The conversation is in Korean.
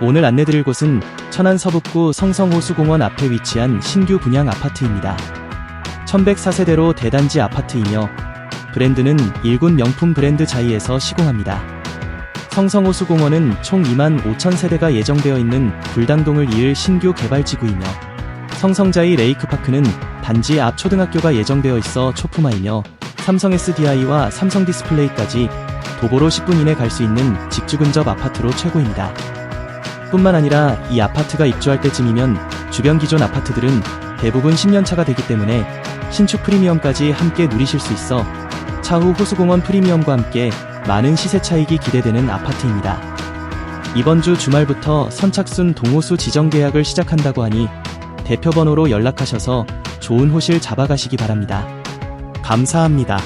오늘 안내드릴 곳은 천안 서북구 성성호수공원 앞에 위치한 신규 분양 아파트입니다. 1104세대로 대단지 아파트이며 브랜드는 일군 명품 브랜드 자이에서 시공합니다. 성성호수공원은 총 2만 5천 세대가 예정되어 있는 불당동을 이을 신규 개발지구이며 성성자이 레이크파크는 단지 앞 초등학교가 예정되어 있어 초품화이며 삼성 SDI와 삼성 디스플레이까지 도보로 10분 이내 갈 수 있는 직주 근접 아파트로 최고입니다. 뿐만 아니라 이 아파트가 입주할 때쯤이면 주변 기존 아파트들은 대부분 10년차가 되기 때문에 신축 프리미엄까지 함께 누리실 수 있어 차후 호수공원 프리미엄과 함께 많은 시세 차익이 기대되는 아파트입니다. 이번 주 주말부터 선착순 동호수 지정 계약을 시작한다고 하니 대표 번호로 연락하셔서 좋은 호실 잡아가시기 바랍니다. 감사합니다.